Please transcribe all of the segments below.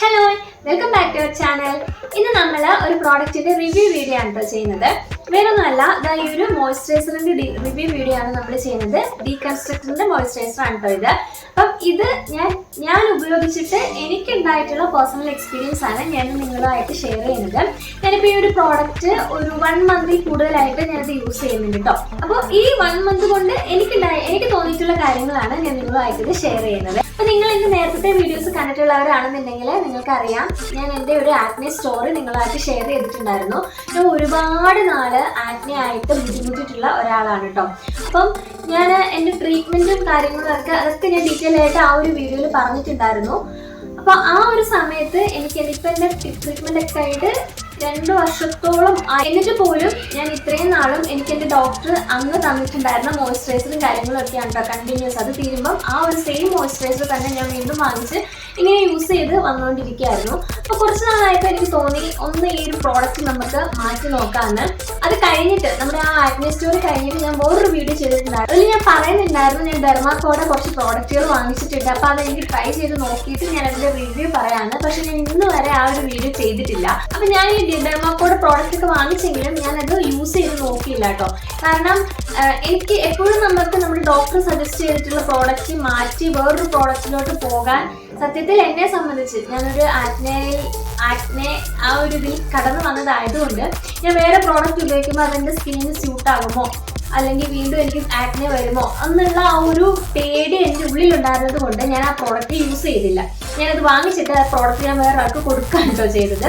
Hello welcome back to our channel ഇന്ന് നമ്മൾ ഒരു പ്രോഡക്റ്റിന്റെ റിവ്യൂ വീഡിയോ ആണ് കേട്ടോ ചെയ്യുന്നത്. വേറൊന്നുമല്ല ഇതാ ഈ ഒരു മോയ്സ്ചറൈസറിന്റെ റിവ്യൂ വീഡിയോ ആണ് നമ്മൾ ചെയ്യുന്നത്. ഡീകൺസ്ട്രക്ടറിന്റെ മോയ്സ്ചറൈസർ ആണ് കേട്ടോ ഇത്. അപ്പം ഇത് ഞാൻ ഞാൻ ഉപയോഗിച്ചിട്ട് എനിക്കുണ്ടായിട്ടുള്ള പേഴ്സണൽ എക്സ്പീരിയൻസ് ആണ് ഞാൻ നിങ്ങളുമായിട്ട് ഷെയർ ചെയ്യുന്നത്. ഞാനിപ്പോൾ ഈ ഒരു പ്രോഡക്റ്റ് ഒരു വൺ മന്തിൽ കൂടുതലായിട്ട് ഞാനത് യൂസ് ചെയ്യുന്നുണ്ട് കേട്ടോ അപ്പോൾ ഈ വൺ മന്ത് കൊണ്ട് എനിക്കുണ്ടായ എനിക്ക് തോന്നിയിട്ടുള്ള കാര്യങ്ങളാണ് ഞാൻ നിങ്ങളുമായിട്ട് ഷെയർ ചെയ്യുന്നത്. അപ്പൊ നിങ്ങൾ എന്റെ നേരത്തെ വീഡിയോസ് കണ്ടിട്ടുള്ളവരാണെന്നുണ്ടെങ്കിൽ നിങ്ങൾക്കറിയാം. ഞാൻ എന്റെ ഒരു ആക്നെ സ്റ്റോറി നിങ്ങളായിട്ട് ഷെയർ ചെയ്തിട്ടുണ്ടായിരുന്നു. ഞാൻ ഒരുപാട് നാൾ ആക്നെ ആയിട്ട് ബുദ്ധിമുട്ടിട്ടുള്ള ഒരാളാണ് കേട്ടോ അപ്പം ഞാൻ എന്റെ ട്രീറ്റ്മെന്റും കാര്യങ്ങളും ഒക്കെ അതൊക്കെ ഞാൻ ഡീറ്റെയിൽ ആയിട്ട് ആ ഒരു വീഡിയോയിൽ പറഞ്ഞിട്ടുണ്ടായിരുന്നു. അപ്പൊ ആ ഒരു സമയത്ത് എനിക്ക് എനിക്ക് എന്റെ ട്രീറ്റ്മെന്റ് ഒക്കെ ആയിട്ട് രണ്ട് വർഷത്തോളം. എന്നിട്ട് പോലും ഞാൻ ഇത്രയും നാളും എനിക്ക് എന്റെ ഡോക്ടർ അന്ന് തന്നിട്ടുണ്ടായിരുന്ന മോയ്സ്ചറൈസറും കാര്യങ്ങളും ഒക്കെയാണ് കേട്ടോ കണ്ടിന്യൂസ് അത് തീരുമ്പം ആ ഒരു സെയിം മോയ്സ്ചറൈസർ തന്നെ ഞാൻ വീണ്ടും വാങ്ങിച്ച് ഇങ്ങനെ യൂസ് ചെയ്ത് വന്നുകൊണ്ടിരിക്കുകയായിരുന്നു അപ്പോൾ കുറച്ച് നാളായിട്ട് എനിക്ക് തോന്നി ഒന്ന് ഈ ഒരു പ്രോഡക്റ്റ് നമുക്ക് മാറ്റി നോക്കാമെന്ന് അത് കഴിഞ്ഞിട്ട് നമ്മുടെ ആ ആക്നെ സ്റ്റോറി കഴിഞ്ഞിട്ട് ഞാൻ വേറൊരു വീഡിയോ ചെയ്തിട്ടുണ്ടായിരുന്നു. അതിൽ ഞാൻ പറയുന്നുണ്ടായിരുന്നു ഞാൻ ഡെർമാക്കോടെ കുറച്ച് പ്രോഡക്റ്റുകൾ വാങ്ങിച്ചിട്ടുണ്ട്. അപ്പോൾ അത് എനിക്ക് ട്രൈ ചെയ്ത് നോക്കിയിട്ട് ഞാൻ അതിന്റെ റിവ്യൂ പറയാമെന്ന് പക്ഷെ ഞാൻ ഇന്ന് വരെ ആ ഒരു വീഡിയോ ചെയ്തിട്ടില്ല. അപ്പോൾ ഞാൻ ഈ ഡെർമാക്കോടെ പ്രോഡക്റ്റ് ഒക്കെ വാങ്ങിച്ചെങ്കിലും ഞാൻ അത് യൂസ് ചെയ്ത് നോക്കിയില്ല കേട്ടോ. കാരണം എനിക്ക് എപ്പോഴും നമുക്ക് നമ്മുടെ ഡോക്ടർ സജസ്റ്റ് ചെയ്തിട്ടുള്ള പ്രോഡക്റ്റ് മാറ്റി വേറൊരു പ്രോഡക്റ്റിലോട്ട് പോകാൻ സത്യത്തിൽ എന്നെ സംബന്ധിച്ച് ഞാനൊരു ആജ്ഞയിൽ ആക്നെ ആ ഒരു ഇതിൽ കടന്നു വന്നതായതുകൊണ്ട് ഞാൻ വേറെ പ്രോഡക്റ്റ് ഉപയോഗിക്കുമ്പോൾ അതെന്റെ സ്കിന്നിന് സ്യൂട്ട് ആകുമോ? അല്ലെങ്കിൽ വീണ്ടും എനിക്ക് ആക്നെ വരുമോ? എന്നുള്ള ആ ഒരു പേടി എന്റെ ഉള്ളിലുണ്ടായിരുന്നത് കൊണ്ട് ഞാൻ ആ പ്രോഡക്റ്റ് യൂസ് ചെയ്തില്ല. ഞാനത് വാങ്ങിച്ചിട്ട് ആ പ്രോഡക്റ്റ് ഞാൻ വേറെ ആൾക്ക് കേട്ടോ ചെയ്തത്.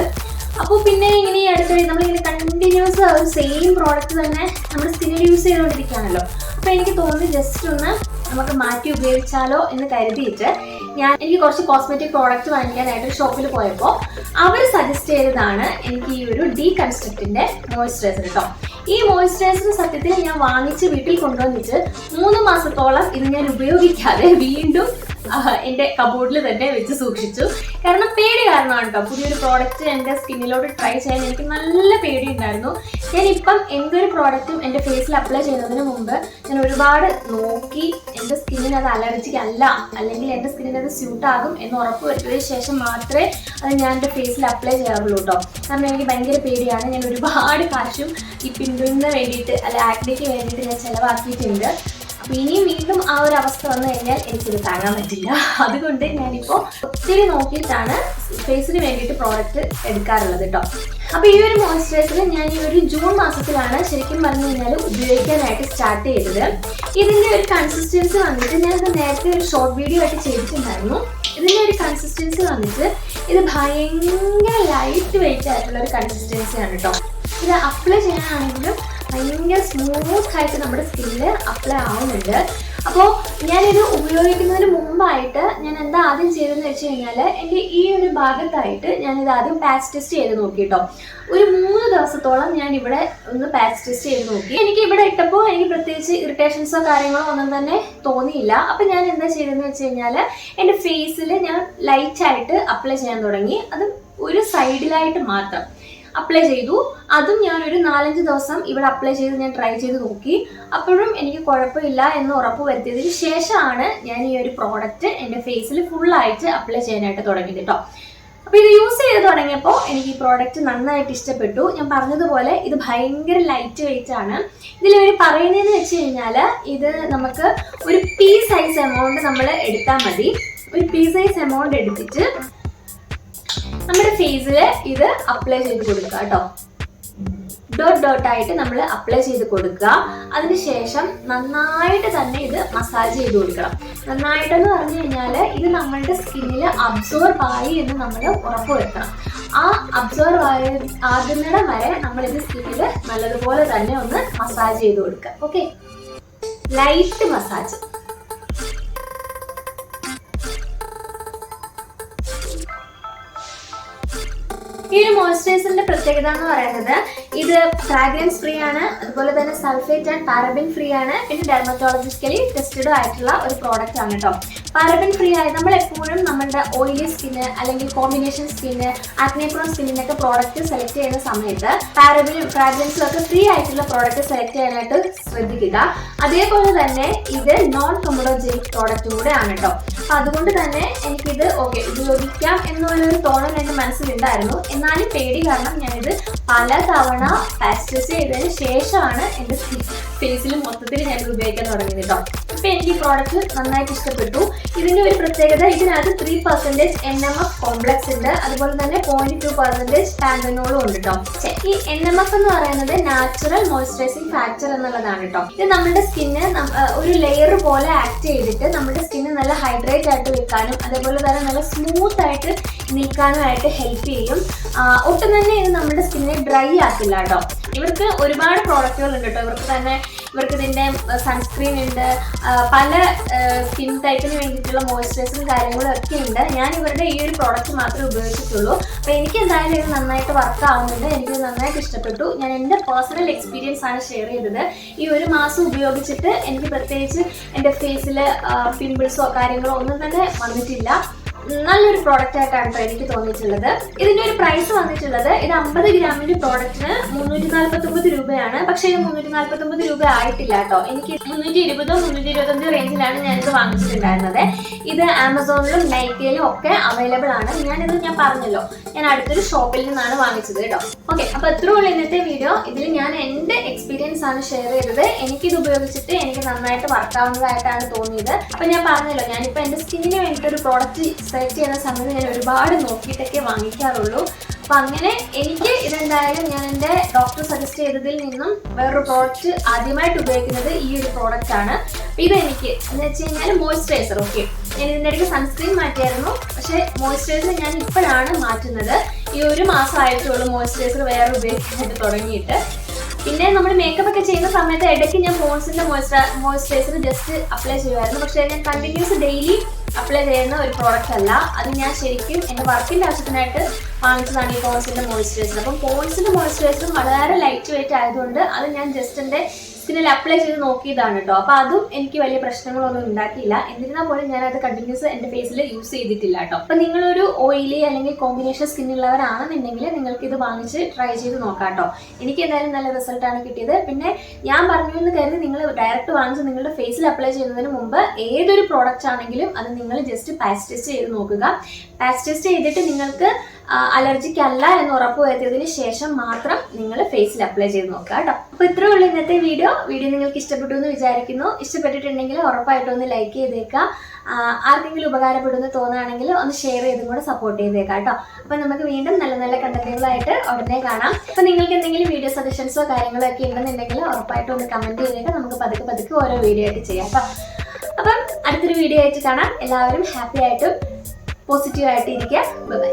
അപ്പോൾ പിന്നെ ഇങ്ങനെ അടുത്ത നമ്മളിങ്ങനെ കണ്ടിന്യൂസ് സെയിം പ്രോഡക്റ്റ് തന്നെ നമ്മൾ സ്കിന്നിൽ യൂസ് ചെയ്തുകൊണ്ടിരിക്കുകയാണല്ലോ. അപ്പോൾ എനിക്ക് തോന്നി ജസ്റ്റ് ഒന്ന് നമുക്ക് മാറ്റി ഉപയോഗിച്ചാലോ എന്ന് കരുതിയിട്ട് ഞാൻ എനിക്ക് കുറച്ച് കോസ്മെറ്റിക് പ്രോഡക്റ്റ് വാങ്ങിക്കാനായിട്ട് ഷോപ്പിൽ പോയപ്പോൾ അവർ സജസ്റ്റ് ചെയ്തതാണ് എനിക്ക് ഈ ഒരു ഡീ കൺസ്ട്രക്റ്റിന്റെ മോയ്സ്ചറൈസർ കേട്ടോ ഈ മോയ്സ്ചറൈസർ സത്യത്തിൽ ഞാൻ വാങ്ങിച്ച് വീട്ടിൽ കൊണ്ടുവന്നിട്ട് മൂന്ന് മാസത്തോളം ഇത് ഞാൻ ഉപയോഗിക്കാതെ വീണ്ടും എന്റെ കബോർഡിൽ തന്നെ വെച്ച് സൂക്ഷിച്ചു. കാരണം പേടി കാരണമാണ് കേട്ടോ പുതിയൊരു പ്രോഡക്റ്റ് എന്റെ സ്കിന്നിലോട്ട് ട്രൈ ചെയ്യാൻ എനിക്ക് നല്ല പേടി ഉണ്ടായിരുന്നു ഞാൻ ഇപ്പം എന്തൊരു പ്രോഡക്റ്റും എന്റെ ഫേസിൽ അപ്ലൈ ചെയ്യുന്നതിന് മുമ്പ് ഞാൻ ഒരുപാട് നോക്കി എന്റെ സ്കിന്നിന് അത് അലർജിക്ക് അല്ല. അല്ലെങ്കിൽ എന്റെ സ്കിന്നിന് അത് സ്യൂട്ട് ആകും എന്ന് ഉറപ്പ് വരുത്തിയതിന് ശേഷം മാത്രമേ അത് ഞാൻ എന്റെ ഫേസിൽ അപ്ലൈ ചെയ്യാറുള്ളൂ കേട്ടോ കാരണം എനിക്ക് ഭയങ്കര പേടിയാണ്. ഞാൻ ഒരുപാട് കാശും ഈ പിന്തുണ വേണ്ടിയിട്ട് അല്ല ആക്ടിക്ക് വേണ്ടിയിട്ട് ഞാൻ ചിലവാക്കിയിട്ടുണ്ട്. ഇനിയും വീണ്ടും ആ ഒരു അവസ്ഥ വന്നു കഴിഞ്ഞാൽ എനിക്കിത് താങ്ങാൻ പറ്റില്ല. അതുകൊണ്ട് ഞാനിപ്പോൾ ഒത്തിരി നോക്കിയിട്ടാണ് ഫേസിന് വേണ്ടിയിട്ട് പ്രോഡക്റ്റ് എടുക്കാറുള്ളത് കേട്ടോ അപ്പൊ ഈ ഒരു മോയ്സ്ചറൈസർ ഞാൻ ഈ ഒരു ജൂൺ മാസത്തിലാണ് ശരിക്കും പറഞ്ഞു കഴിഞ്ഞാൽ ഉപയോഗിക്കാനായിട്ട് സ്റ്റാർട്ട് ചെയ്തത്. ഇതിന്റെ ഒരു കൺസിസ്റ്റൻസി വന്നിട്ട് ഞാനത് നേരത്തെ ഒരു ഷോർട്ട് വീഡിയോ ആയിട്ട് ചെയ്തിട്ടുണ്ടായിരുന്നു. ഇതിന്റെ ഒരു കൺസിസ്റ്റൻസി വന്നിട്ട് ഇത് ഭയങ്കര ലൈറ്റ് വെയിറ്റ് ആയിട്ടുള്ള ഒരു കൺസിസ്റ്റൻസിയാണ് കേട്ടോ ഇത് അപ്ലൈ ചെയ്യാനാണെങ്കിലും ഭയങ്കര സ്മൂത്ത് ആയിട്ട് നമ്മുടെ സ്കിന്നിൽ അപ്ലൈ ആവുന്നുണ്ട്. അപ്പോൾ ഞാനിത് ഉപയോഗിക്കുന്നതിന് മുമ്പായിട്ട് ഞാൻ എന്താ ആദ്യം ചെയ്തതെന്ന് വെച്ച് കഴിഞ്ഞാൽ എന്റെ ഈ ഒരു ഭാഗത്തായിട്ട് ഞാനിത് ആദ്യം പാച്ച് ടെസ്റ്റ് ചെയ്ത് നോക്കിട്ടോ. ഒരു മൂന്ന് ദിവസത്തോളം ഞാൻ ഇവിടെ ഒന്ന് പാച്ച് ടെസ്റ്റ് ചെയ്ത് നോക്കി. എനിക്ക് ഇവിടെ ഇട്ടപ്പോൾ എനിക്ക് പ്രത്യേകിച്ച് ഇറിറ്റേഷൻസോ കാര്യങ്ങളോ ഒന്നും തന്നെ തോന്നിയില്ല. അപ്പം ഞാൻ എന്താ ചെയ്തതെന്ന് വെച്ച് കഴിഞ്ഞാൽ എന്റെ ഫേസിൽ ഞാൻ ലൈറ്റായിട്ട് അപ്ലൈ ചെയ്യാൻ തുടങ്ങി. അത് ഒരു സൈഡിലായിട്ട് മാത്രം. അപ്ലൈ ചെയ്തു. അതും ഞാൻ ഒരു നാലഞ്ച് ദിവസം ഇവിടെ അപ്ലൈ ചെയ്ത് ഞാൻ ട്രൈ ചെയ്ത് നോക്കി. അപ്പോഴും എനിക്ക് കുഴപ്പമില്ല എന്ന് ഉറപ്പ് വരുത്തിയതിന് ശേഷമാണ് ഞാൻ ഈ ഒരു പ്രോഡക്റ്റ് എന്റെ ഫേസിൽ ഫുള്ളായിട്ട് അപ്ലൈ ചെയ്യാനായിട്ട് തുടങ്ങിയത് കേട്ടോ അപ്പോൾ ഇത് യൂസ് ചെയ്ത് തുടങ്ങിയപ്പോൾ എനിക്ക് ഈ പ്രോഡക്റ്റ് നന്നായിട്ട് ഇഷ്ടപ്പെട്ടു. ഞാൻ പറഞ്ഞതുപോലെ ഇത് ഭയങ്കര ലൈറ്റ് വെയിറ്റ് ആണ്. ഇതിൽ ഇവർ പറയുന്നതെന്ന് വെച്ച് കഴിഞ്ഞാൽ ഇത് നമുക്ക് ഒരു പീ സൈസ് എമൗണ്ട് നമ്മൾ എടുത്താൽ മതി. ഒരു പീ സൈസ് എമൗണ്ട് എടുത്തിട്ട് നമ്മുടെ ഫേസിൽ ഇത് അപ്ലൈ ചെയ്ത് കൊടുക്കുക കേട്ടോ. ഡോട്ട് ഡോട്ട് ആയിട്ട് നമ്മൾ അപ്ലൈ ചെയ്ത് കൊടുക്കുക. അതിനുശേഷം നന്നായിട്ട് തന്നെ ഇത് മസാജ് ചെയ്ത് കൊടുക്കണം. നന്നായിട്ടെന്ന് പറഞ്ഞു കഴിഞ്ഞാൽ ഇത് നമ്മളുടെ സ്കിന്നിൽ അബ്സോർബ് ആയി എന്ന് നമ്മൾ ഉറപ്പ് വരുത്തണം ആ അബ്സോർബ് ആയ ആകുന്നിടം വരെ നമ്മളിത് സ്കിന്നിൽ നല്ലതുപോലെ തന്നെ ഒന്ന് മസാജ് ചെയ്ത് കൊടുക്കുക. ഓക്കെ ലൈറ്റ് മസാജ് ഈ ഒരു മോയ്സ്ചറൈസറിന്റെ പ്രത്യേകത എന്ന് പറയുന്നത് ഇത് ഫ്രാഗ്രൻസ് ഫ്രീ ആണ് അതുപോലെ തന്നെ സൾഫേറ്റ് ആൻഡ് പാരബിൻ ഫ്രീ ആണ്. പിന്നെ ഡെർമറ്റോളജിക്കലി ടെസ്റ്റഡ് ആയിട്ടുള്ള ഒരു പ്രോഡക്റ്റ് ആണ് കേട്ടോ പാരബൻ ഫ്രീ ആയി നമ്മൾ എപ്പോഴും നമ്മുടെ ഓയിലി സ്കിന്ന് അല്ലെങ്കിൽ കോമ്പിനേഷൻ സ്കിന്ന് ആക്നേപ്രോൺ സ്കിന്നിനൊക്കെ പ്രോഡക്റ്റ് സെലക്ട് ചെയ്യുന്ന സമയത്ത് പാരബിനും ഫ്രാഗ്രൻസും ഒക്കെ ഫ്രീ ആയിട്ടുള്ള പ്രോഡക്റ്റ് സെലക്ട് ചെയ്യാനായിട്ട് ശ്രദ്ധിക്കുക. അതേപോലെ തന്നെ ഇത് നോൺ കൊമഡോജനിക് പ്രോഡക്റ്റ് കൂടെ ആണ് കേട്ടോ അപ്പൊ അതുകൊണ്ട് തന്നെ എനിക്കിത് ഓക്കെ ഉപയോഗിക്കാം എന്നുള്ളൊരു തോന്നൽ എന്റെ മനസ്സിലുണ്ടായിരുന്നു. എന്നാലും പേടി കാരണം ഞാനിത് പല തവണ പാസ്റ്റൈസ് ചെയ്തതിന് ശേഷമാണ് എന്റെ ഫേസിൽ മൊത്തത്തിൽ ഞാൻ ഉപയോഗിക്കാൻ തുടങ്ങിയത് കേട്ടോ അപ്പൊ എനിക്ക് ഈ പ്രോഡക്റ്റ് നന്നായിട്ട് ഇഷ്ടപ്പെട്ടു. ഇതിന്റെ ഒരു പ്രത്യേകത ഇതിനകത്ത് three percentage N M F complex ഉണ്ട്. അതുപോലെ തന്നെ പോയിന്റ് ടു പെർസെന്റേജ് പാൻഡനോളും ഉണ്ട് കേട്ടോ ഈ എൻ എം എഫ് എന്ന് പറയുന്നത് നാച്ചുറൽ മോയ്സ്ചറൈസിങ് ഫാക്ടർ എന്നുള്ളതാണ് കേട്ടോ ഇത് നമ്മുടെ സ്കിന്ന് ഒരു ലെയർ പോലെ ആക്ട് ചെയ്തിട്ട് നമ്മുടെ സ്കിന്ന് നല്ല ഹൈഡ്രേറ്റ് ആയിട്ട് വെക്കാനും അതേപോലെ തന്നെ നല്ല സ്മൂത്ത് ആയിട്ട് നിൽക്കാനുമായിട്ട് ഹെൽപ്പ് ചെയ്യും. ഒട്ടും തന്നെ ഇത് നമ്മുടെ സ്കിന്നിനെ ഡ്രൈ ആക്കില്ല കേട്ടോ ഇവർക്ക് ഒരുപാട് പ്രോഡക്റ്റുകൾ ഉണ്ട് കേട്ടോ. ഇവർക്ക് തന്നെ ഇവർക്ക് ഇതിന്റെ സൺസ്ക്രീൻ ഉണ്ട്. പല സ്കിൻ ടൈപ്പിന് വേണ്ടിയിട്ടുള്ള മോയ്സ്ചറൈസും കാര്യങ്ങളും ഒക്കെ ഉണ്ട്. ഞാൻ ഇവരുടെ ഈ ഒരു പ്രോഡക്റ്റ് മാത്രമേ ഉപയോഗിച്ചിട്ടുള്ളൂ. അപ്പോൾ എനിക്ക് എന്തായാലും ഇത് നന്നായിട്ട് വർക്ക് ആവുന്നുണ്ട്. എനിക്ക് നന്നായിട്ട് ഇഷ്ടപ്പെട്ടു. ഞാൻ എന്റെ പേഴ്സണൽ എക്സ്പീരിയൻസ് ആണ് ഷെയർ ചെയ്തത്. ഈ ഒരു മാസം ഉപയോഗിച്ചിട്ട് എനിക്ക് പ്രത്യേകിച്ച് എന്റെ ഫേസിൽ പിമ്പിൾസോ കാര്യങ്ങളോ ഒന്നും തന്നെ വന്നിട്ടില്ല. നല്ലൊരു പ്രോഡക്റ്റ് ആയിട്ടാണ് കേട്ടോ എനിക്ക് തോന്നിയിട്ടുള്ളത്. ഇതിന്റെ ഒരു പ്രൈസ് വന്നിട്ടുള്ളത് ഇത് അമ്പത് ഗ്രാമിന്റെ പ്രോഡക്റ്റിന് മുന്നൂറ്റി നാല്പത്തി രൂപയാണ്. പക്ഷേ ഇത് മുന്നൂറ്റി നാല്പത്തി രൂപ ആയിട്ടില്ല കേട്ടോ. എനിക്ക് മുന്നൂറ്റി ഇരുപതോ മുന്നൂറ്റി ഇരുപത്തഞ്ചോ റേഞ്ചിലാണ് ഞാനിത് വാങ്ങിച്ചിട്ടുണ്ടായിരുന്നത്. ഇത് ആമസോണിലും നൈക്കയിലും ഒക്കെ അവൈലബിൾ ആണ്. ഞാനിത് ഞാൻ പറഞ്ഞല്ലോ. ഞാൻ അടുത്തൊരു ഷോപ്പിൽ നിന്നാണ് വാങ്ങിച്ചത് കേട്ടോ. ഓക്കെ അപ്പൊ എത്ര ഉള്ളൂ ഇന്നത്തെ വീഡിയോ ഇതിൽ ഞാൻ എന്റെ എക്സ്പീരിയൻസ് ആണ് ഷെയർ ചെയ്തത്. എനിക്കിത് ഉപയോഗിച്ചിട്ട് എനിക്ക് നന്നായിട്ട് വർക്ക് ആവുന്നതായിട്ടാണ് തോന്നിയത്. അപ്പൊ ഞാൻ പറഞ്ഞല്ലോ ഞാനിപ്പോ എന്റെ സ്കിന്നിന് വേണ്ടിയിട്ട് ഒരു പ്രോഡക്റ്റ് സെലക്ട് ചെയ്യുന്ന സമയത്ത് ഞാൻ ഒരുപാട് നോക്കിയിട്ടൊക്കെ വാങ്ങിക്കാറുള്ളൂ. അപ്പൊ അങ്ങനെ എനിക്ക് ഇതെന്തായാലും ഞാൻ എന്റെ ഡോക്ടർ സജസ്റ്റ് ചെയ്തതിൽ നിന്നും വേറൊരു പ്രോഡക്റ്റ് ആദ്യമായിട്ട് ഉപയോഗിക്കുന്നത് ഈ ഒരു പ്രോഡക്റ്റ് ആണ്. ഇതെനിക്ക് എന്ന് വെച്ച് കഴിഞ്ഞാൽ മോയ്സ്ചറൈസർ ഓക്കെ ഞാൻ ഇതിന്റെ ഇടയ്ക്ക് സൺസ്ക്രീൻ മാറ്റിയായിരുന്നു. പക്ഷേ മോയ്സ്ചറൈസർ ഞാൻ ഇപ്പോഴാണ് മാറ്റുന്നത്. ഈ ഒരു മാസമായിട്ടുള്ളൂ മോയ്സ്ചറൈസർ വേറെ ഉപയോഗിക്കാനായിട്ട് തുടങ്ങിയിട്ട്. പിന്നെ നമ്മൾ മേക്കപ്പ് ഒക്കെ ചെയ്യുന്ന സമയത്ത് ഇടയ്ക്ക് ഞാൻ പോൺസിന്റെ മോയ്സ്ചറൈസർ ജസ്റ്റ് അപ്ലൈ ചെയ്യുമായിരുന്നു. പക്ഷേ ഞാൻ കണ്ടിന്യൂസ് ഡെയിലി അപ്ലൈ ചെയ്യുന്ന ഒരു പ്രോഡക്റ്റ് അല്ല. അത് ഞാൻ ശരിക്കും എന്റെ വർക്കിന്റെ ആവശ്യത്തിനായിട്ട് വാങ്ങിച്ചതാണ് ഈ പോൺസിന്റെ മോയ്സ്ചറൈസർ അപ്പം പോൺസിന്റെ മോയ്സ്ചറൈസർ വളരെ ലൈറ്റ് വെയിറ്റ് ആയതുകൊണ്ട് അത് ഞാൻ ജസ്റ്റ് എന്റെ സ്കിന്നിൽ അപ്ലൈ ചെയ്ത് നോക്കിയതാണ് കേട്ടോ അപ്പോൾ അതും എനിക്ക് വലിയ പ്രശ്നങ്ങളൊന്നും ഉണ്ടാക്കിയില്ല. എന്നിരുന്നാൽ പോലും ഞാൻ അത് കണ്ടിന്യൂസ് എന്റെ ഫേസിൽ യൂസ് ചെയ്തിട്ടില്ല കേട്ടോ അപ്പോൾ നിങ്ങളൊരു ഓയിലി അല്ലെങ്കിൽ കോമ്പിനേഷൻ സ്കിൻ ഉള്ളവരാണെന്നുണ്ടെങ്കിൽ നിങ്ങൾക്ക് ഇത് വാങ്ങിച്ച് ട്രൈ ചെയ്ത് നോക്കാം കേട്ടോ എനിക്ക് എന്തായാലും നല്ല റിസൾട്ടാണ് കിട്ടിയത്. പിന്നെ ഞാൻ പറഞ്ഞു എന്ന് കരുതി നിങ്ങൾ ഡയറക്റ്റ് വാങ്ങിച്ച് നിങ്ങളുടെ ഫേസിൽ അപ്ലൈ ചെയ്യുന്നതിന് മുമ്പ് ഏതൊരു പ്രോഡക്റ്റ് ആണെങ്കിലും അത് നിങ്ങൾ ജസ്റ്റ് പാച്ച് ടെസ്റ്റ് ചെയ്ത് നോക്കുക. പാച്ച് ടെസ്റ്റ് ചെയ്തിട്ട് നിങ്ങൾക്ക് അലർജിക്ക് അല്ല എന്ന് ഉറപ്പ് വരുത്തിയതിന് ശേഷം മാത്രം നിങ്ങൾ ഫേസിൽ അപ്ലൈ ചെയ്ത് നോക്കുക കേട്ടോ അപ്പോൾ ഇത്രേ ഉള്ളൂ ഇന്നത്തെ വീഡിയോ വീഡിയോ നിങ്ങൾക്ക് ഇഷ്ടപ്പെട്ടു എന്ന് വിചാരിക്കുന്നു. ഇഷ്ടപ്പെട്ടിട്ടുണ്ടെങ്കിൽ ഉറപ്പായിട്ടും ഒന്ന് ലൈക്ക് ചെയ്തേക്കാം ആർക്കെങ്കിലും ഉപകാരപ്പെടുമെന്ന് തോന്നുകയാണെങ്കിൽ ഒന്ന് ഷെയർ ചെയ്തും കൂടെ സപ്പോർട്ട് ചെയ്തേക്കാം കേട്ടോ. അപ്പോൾ നമുക്ക് വീണ്ടും നല്ല നല്ല കണ്ടന്റുകളായിട്ട് ഉടനെ കാണാം. അപ്പോൾ നിങ്ങൾക്ക് എന്തെങ്കിലും വീഡിയോ സജഷൻസോ കാര്യങ്ങളോ ഒക്കെ ഉണ്ടെന്നുണ്ടെങ്കിൽ ഉറപ്പായിട്ടും ഒന്ന് കമന്റ് ചെയ്തേക്കാം നമുക്ക് പതുക്കെ പതുക്കെ ഓരോ വീഡിയോ ആയിട്ട് ചെയ്യാം കേട്ടോ. അപ്പം അടുത്തൊരു വീഡിയോ ആയിട്ട് കാണാം. എല്ലാവരും ഹാപ്പി ആയിട്ടും പോസിറ്റീവ് ആയിട്ട് ഇരിക്കുക. ബൈ